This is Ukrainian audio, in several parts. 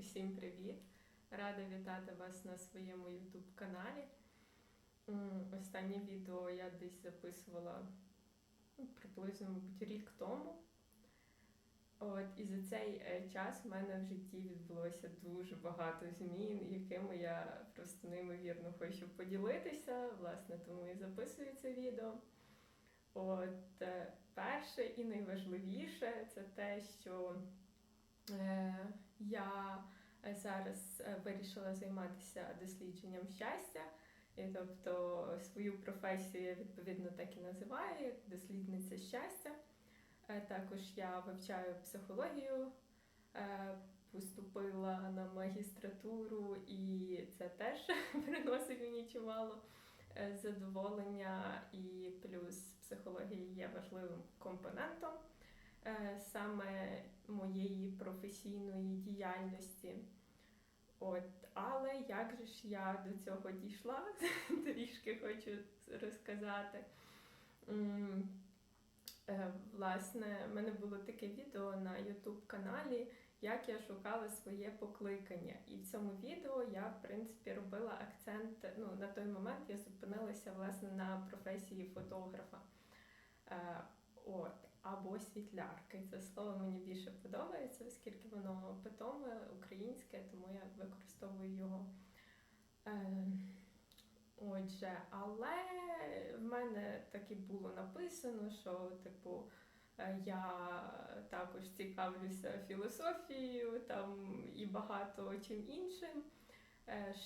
Усім привіт! Рада вітати вас на своєму YouTube каналі. Останнє відео я десь записувала ну, приблизно мабуть, рік тому. От, і за цей е, час в мене в житті відбулося дуже багато змін, якими я просто неймовірно хочу поділитися. Власне, тому і записую це відео. От е, перше і найважливіше це те, що е, я зараз е, вирішила займатися дослідженням щастя. І тобто свою професію я відповідно так і називаю як дослідниця щастя. Е, Також я вивчаю психологію, е, поступила на магістратуру, і це теж приносить мені чимало задоволення. І плюс психологія є важливим компонентом саме моєї професійної діяльності. От, але як же ж я до цього дійшла, трішки хочу розказати. Е, Власне, в мене було таке відео на YouTube каналі, як я шукала своє покликання. І в цьому відео я, в принципі, робила акцент. Ну, на той момент я зупинилася власне на професії фотографа. Е, От, або світлярки. Це слово мені більше подобається, оскільки воно питоме, українське, тому я використовую його. Е, Отже, але в мене так і було написано, що, типу, е, я також цікавлюся філософією там і багато чим іншим,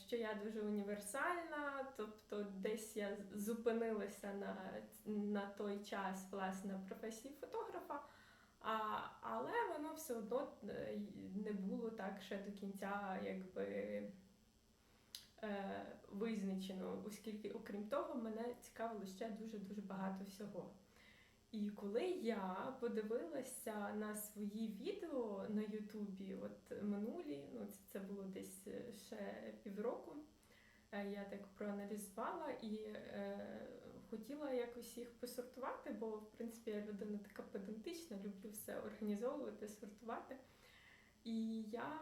що я дуже універсальна, тобто десь я зупинилася на, на той час власне професії фотографа. А, але воно все одно е, не було так ще до кінця, якби е, визначено, оскільки, окрім того, мене цікавило ще дуже-дуже багато всього. І коли я подивилася на свої відео на Ютубі, от минулі, ну це, було десь е, ще півроку, е, я так проаналізувала і е, хотіла якось їх посортувати, бо в принципі я людина така педантична, люблю все організовувати, сортувати. І я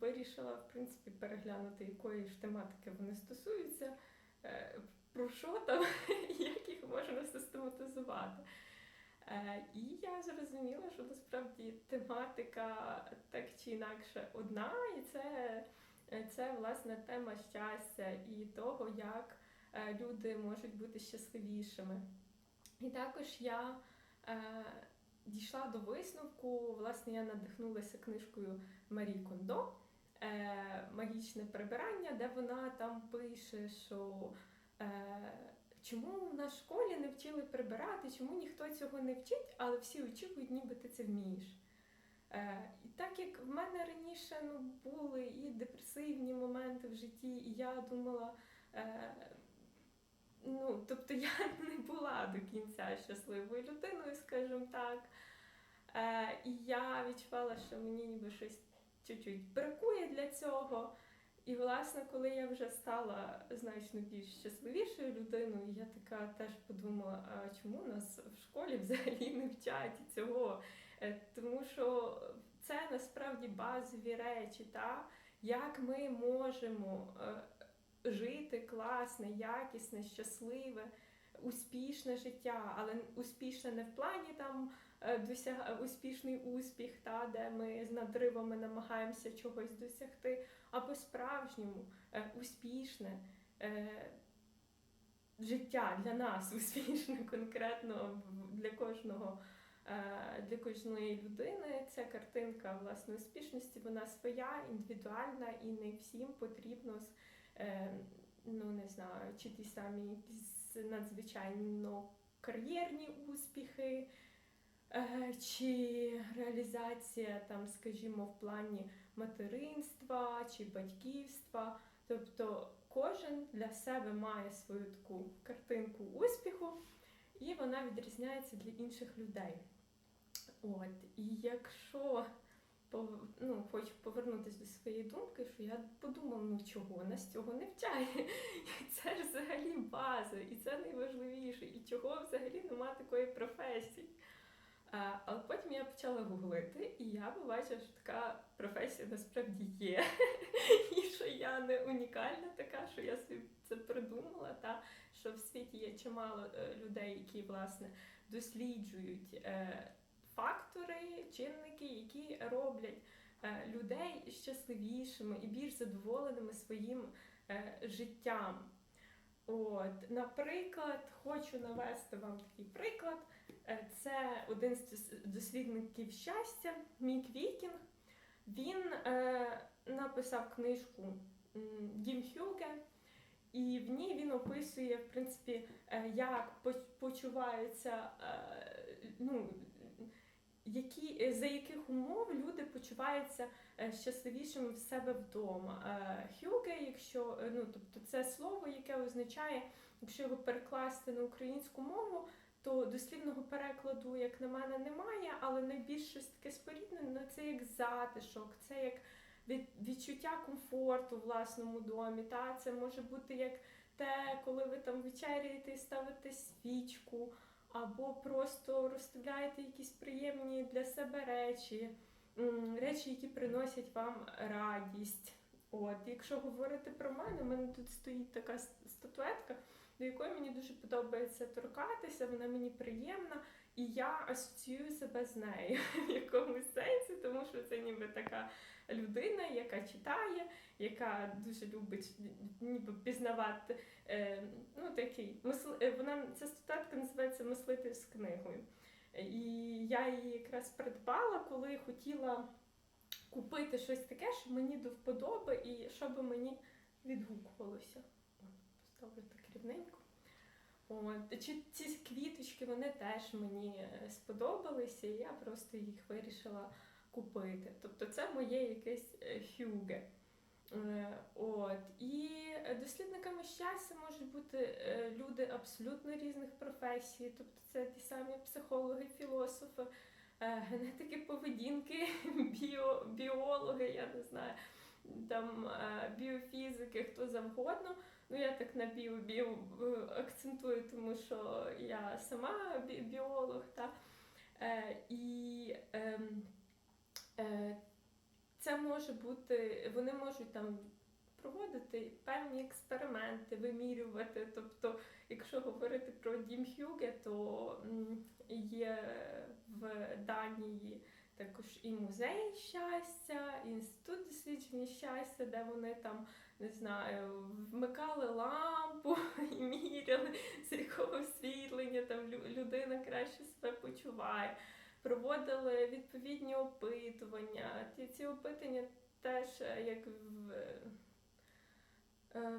вирішила, в принципі, переглянути, якої ж тематики вони стосуються, е, про що там, як можна систематизувати. Е, І я зрозуміла, що насправді тематика так чи інакше одна, і це, е, це власне тема щастя і того, як е, люди можуть бути щасливішими. І також я е, дійшла до висновку, власне, я надихнулася книжкою Марі Кондо е, Магічне прибирання, де вона там пише, що е, чому в нас в школі не вчили прибирати, чому ніхто цього не вчить, але всі очікують, ніби ти це вмієш. Е, і так як в мене раніше ну, були і депресивні моменти в житті, і я думала. Е, Ну, тобто я не була до кінця щасливою людиною, скажімо так. Е, і я відчувала, що мені ніби щось чуть-чуть бракує для цього. І, власне, коли я вже стала значно більш щасливішою людиною, я така теж подумала, а чому нас в школі взагалі не вчать цього? Е, Тому що це насправді базові речі, та? як ми можемо е, жити класне, якісне, щасливе, успішне життя, але успішне не в плані там е, досяг успішний успіх, та де ми з надривами намагаємося чогось досягти, а по-справжньому е, успішне. е, Життя для нас успішне, конкретно для кожного, е, для кожної людини. Ця картинка власне успішності, вона своя, індивідуальна і не всім потрібно ну не знаю, чи ті самі надзвичайно кар'єрні успіхи, чи реалізація, там, скажімо, в плані материнства чи батьківства. Тобто кожен для себе має свою таку картинку успіху, і вона відрізняється для інших людей. От, і якщо ну, хочу повернутися до своєї думки, що я подумала, ну чого нас цього не вчає. І це ж взагалі база, і це найважливіше, і чого взагалі нема такої професії. Але потім я почала гуглити, і я побачила, що така професія насправді є. І що я не унікальна така, що я собі це придумала, та що в світі є чимало е, людей, які власне досліджують е, фактори, чинники, які роблять е, людей щасливішими і більш задоволеними своїм життям. От, наприклад, хочу навести вам такий приклад. Е, Це один з дослідників щастя, Мік Вікінг. Він е, написав книжку Дім Хюге, і в ній він описує, в принципі, е, як почуваються, е, ну, які, за яких умов люди почуваються е, щасливішими в себе вдома. Хюге, якщо ну, тобто це слово, яке означає, якщо його перекласти на українську мову, то дослівного перекладу, як на мене, немає, але найбільш щось таке споріднене це як затишок, це як від, відчуття комфорту в власному домі. Та? Це може бути як те, коли ви там вечеряєте і ставите свічку, або просто розставляєте якісь приємні для себе речі, речі, які приносять вам радість. От, якщо говорити про мене, у мене тут стоїть така статуетка, до якої мені дуже подобається торкатися, вона мені приємна, і я асоціюю себе з нею в якомусь сенсі, тому що це ніби така людина, яка читає, яка дуже любить ніби пізнавати. Е, ну, такий, е, вона, ця статуетка називається Мислити з книгою. І я її якраз придбала, коли хотіла купити щось таке, що мені до вподоби і що би мені відгукувалося. Поставлю так рівненько. От, ці квіточки вони теж мені е, сподобалися, і я просто їх вирішила купити. Тобто це моє якесь е, хюге. Е, От. І дослідниками щастя можуть бути люди абсолютно різних професій, тобто це ті самі психологи, філософи, генетики поведінки, біо, біологи, я не знаю, там е, біофізики, хто завгодно. Ну, я так на біо, біо е, акцентую, тому що я сама бі- біолог. Та? Е, І ем, е, це може бути, вони можуть там проводити певні експерименти, вимірювати. Тобто, якщо говорити про Дім Хюге, то є в Данії також і музей щастя, і інститут дослідження щастя, де вони там не знаю, вмикали лампу і міряли, з якого освітлення там лю- людина краще себе почуває. Проводили відповідні опитування. Ті ці опитування теж е, як в, е,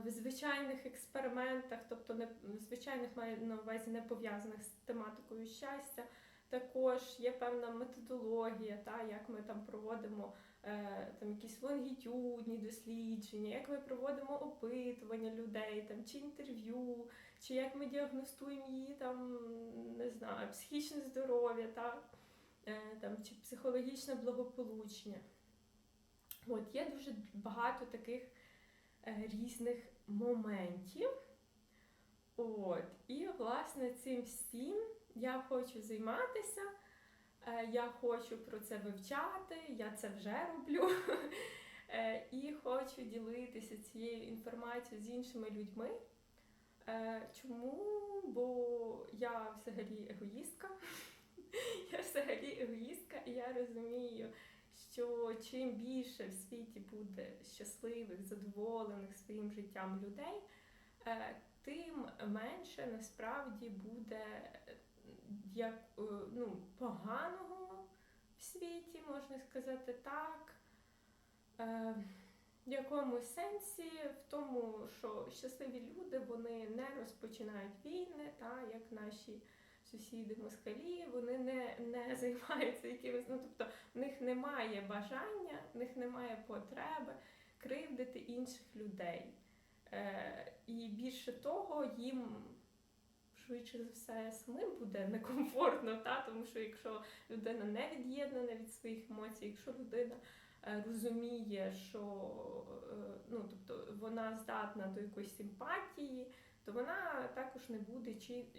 в звичайних експериментах, тобто не звичайних маю на увазі не пов'язаних з тематикою щастя. Також є певна методологія, та, як ми там проводимо е, там якісь лонгітюдні дослідження, як ми проводимо опитування людей, там, чи інтерв'ю, чи як ми діагностуємо її там, не знаю, психічне здоров'я, та, е, там, чи психологічне благополуччя. От, є дуже багато таких е, різних моментів. От, і, власне, цим всім я хочу займатися. Е, Я хочу про це вивчати, я це вже роблю. Е, І хочу ділитися цією інформацією з іншими людьми. Е, Чому? Бо я взагалі егоїстка. Я взагалі егоїстка, і я розумію, що чим більше в світі буде щасливих, задоволених своїм життям людей, тим менше насправді буде як, е, ну, поганого в світі, можна сказати так. Е, В якомусь сенсі, в тому, що щасливі люди вони не розпочинають війни, та, як наші сусіди москалі, вони не, не займаються якимось, ну тобто в них немає бажання, в них немає потреби кривдити інших людей. Е, і більше того, їм швидше за все самим буде некомфортно, та? тому що якщо людина не від'єднана від своїх емоцій, якщо людина е, розуміє, що е, ну, тобто вона здатна до якоїсь симпатії, то вона також не буде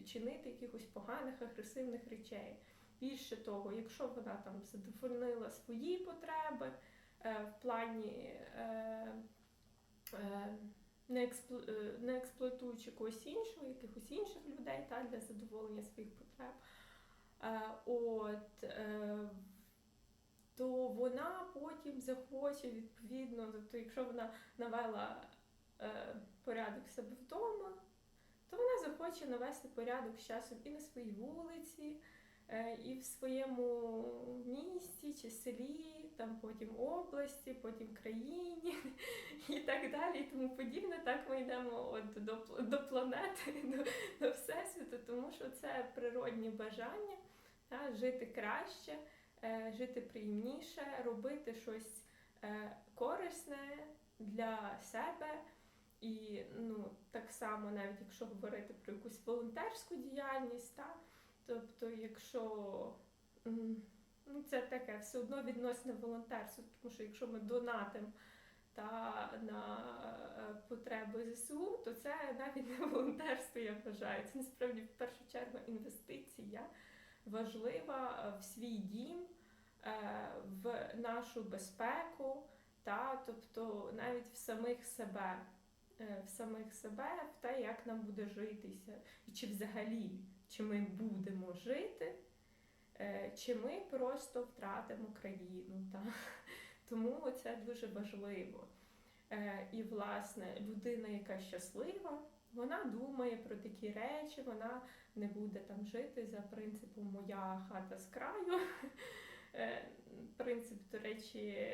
чинити якихось поганих агресивних речей. Більше того, якщо вона там задовольнила свої потреби е, в плані е, не, експлу, е, не експлуатуючи когось іншого, якихось інших людей та, для задоволення своїх потреб, е, от, е, то вона потім захоче відповідно, тобто, якщо вона навела е, порядок в себе вдома, то вона захоче навести порядок з часом і на своїй вулиці, і в своєму місті чи селі, там потім області, потім країні і так далі, і тому подібне. Так ми йдемо от до, до планети, до, до всесвіту, тому що це природні бажання та, жити краще, е, жити приємніше, робити щось е, корисне для себе. І ну, так само, навіть якщо говорити про якусь волонтерську діяльність, та, тобто, якщо ну, це таке все одно відносне волонтерство, тому що якщо ми донатимо та на е, потреби ЗСУ, то це навіть не волонтерство, я вважаю. Це насправді в першу чергу інвестиція важлива е, в свій дім, е, в нашу безпеку, та, тобто навіть в самих себе в самих себе, в те, як нам буде житися, і чи взагалі чи ми будемо жити, е, чи ми просто втратимо країну. Та? Тому це дуже важливо. Е, І, власне, людина, яка щаслива, вона думає про такі речі, вона не буде там жити за принципом моя хата з краю. Е, Принцип, до речі,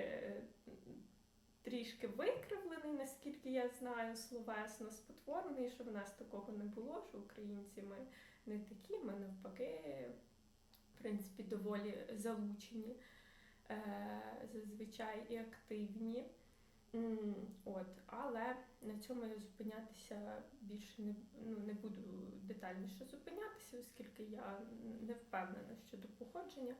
трішки викривлений, наскільки я знаю, словесно спотворений, що в нас такого не було, що українці ми не такі, ми навпаки, в принципі, доволі залучені, е, зазвичай і активні. От, але на цьому я зупинятися більше не, ну, не буду детальніше зупинятися, оскільки я не впевнена щодо походження.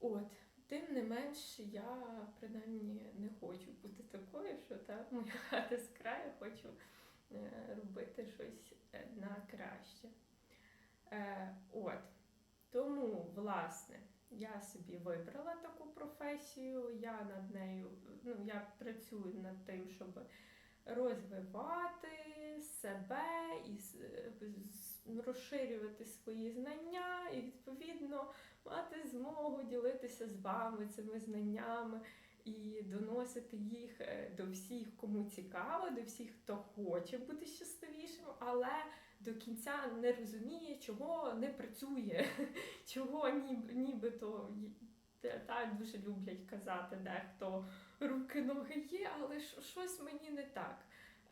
От, тим не менш, я принаймні не хочу бути такою, що та моя хата з краю, хочу е, робити щось е, на краще. Е, от. Тому, власне, я собі вибрала таку професію, я над нею, ну, я працюю над тим, щоб розвивати себе і розширювати свої знання, і відповідно мати змогу ділитися з вами цими знаннями і доносити їх е, до всіх, кому цікаво, до всіх, хто хоче бути щасливішим, але до кінця не розуміє, чого не працює, чого ніби, нібито та- так дуже люблять казати дехто руки, ноги є, але щось мені не так.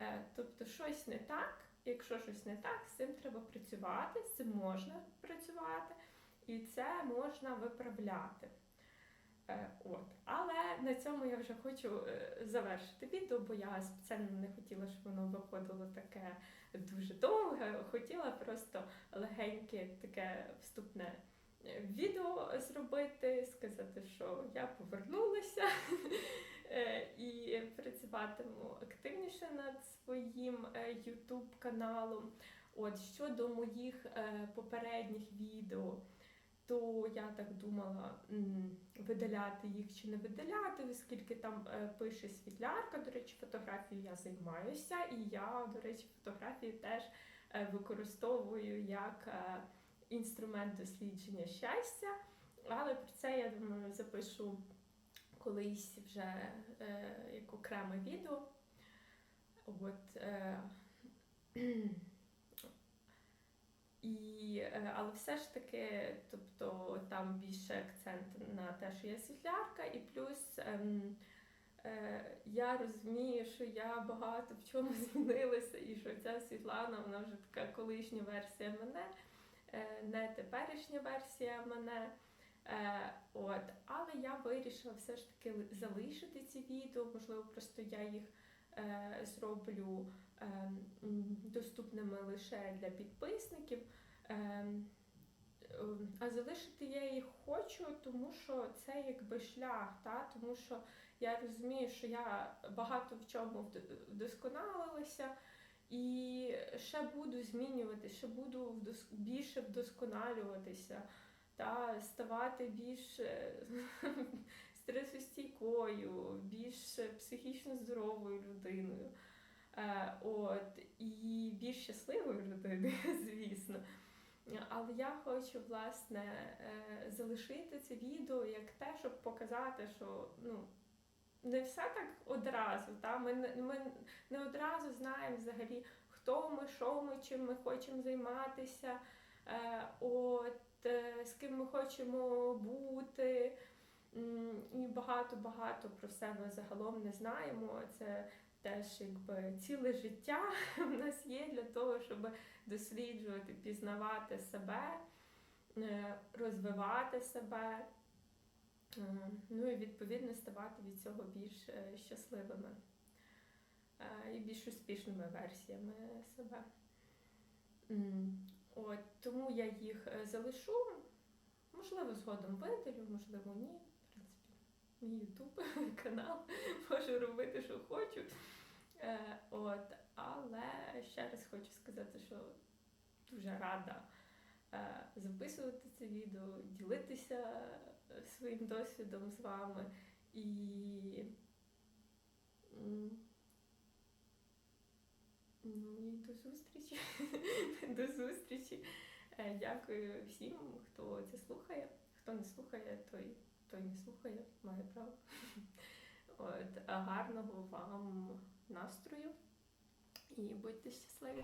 Е, Тобто щось не так, якщо щось не так, з цим треба працювати, з цим можна працювати, і це можна виправляти. Е, От. Але на цьому я вже хочу е, завершити відео, бо я спеціально не хотіла, щоб воно виходило таке дуже довге. Хотіла просто легеньке таке вступне е, відео зробити, сказати, що я повернулася е, і працюватиму активніше над своїм е, YouTube каналом. От щодо моїх попередніх відео, то я так думала видаляти їх чи не видаляти, оскільки там е, пише світлярка. До речі, фотографією я займаюся, і я, до речі, фотографію теж е, використовую як е, інструмент дослідження щастя. Але про це я думаю запишу колись вже як окреме відео. От, е, і, е, але все ж таки, тобто там більше акцент на те, що я світлярка, і плюс ем, е, я розумію, що я багато в чому змінилася, і що ця Світлана, вона вже така колишня версія мене, е, не теперішня версія мене. Е, от, але я вирішила все ж таки залишити ці відео, можливо, просто я їх е, зроблю доступними лише для підписників. Е, е, а залишити я їх хочу, тому що це якби шлях, та? тому що я розумію, що я багато в чому вдосконалилася. І ще буду змінювати, ще буду більше вдосконалюватися. та ставати більш е, стресостійкою, більш психічно здоровою людиною. Е, От, і більш щасливою людиною, звісно. Але я хочу власне е, залишити це відео як те, щоб показати, що ну, не все так одразу. Та? Ми, ми не одразу знаємо взагалі, хто ми, що ми, чим ми хочемо займатися, е, от, з ким ми хочемо бути. І багато-багато про себе загалом не знаємо. Це теж якби ціле життя в нас є для того, щоб досліджувати, пізнавати себе, е, розвивати себе, е, ну і відповідно ставати від цього більш е, щасливими і більш успішними версіями себе. От, тому я їх залишу. Можливо, згодом видалю, можливо, ні. Мій Ютуб канал можу робити, що хочу. Е, от, але ще раз хочу сказати, що дуже рада е, записувати це відео, ділитися е, своїм досвідом з вами і. Ну і до зустрічі. до зустрічі. Дякую всім, хто це слухає. Хто не слухає, той, той не слухає, має право. От, гарного вам настрою і будьте щасливі!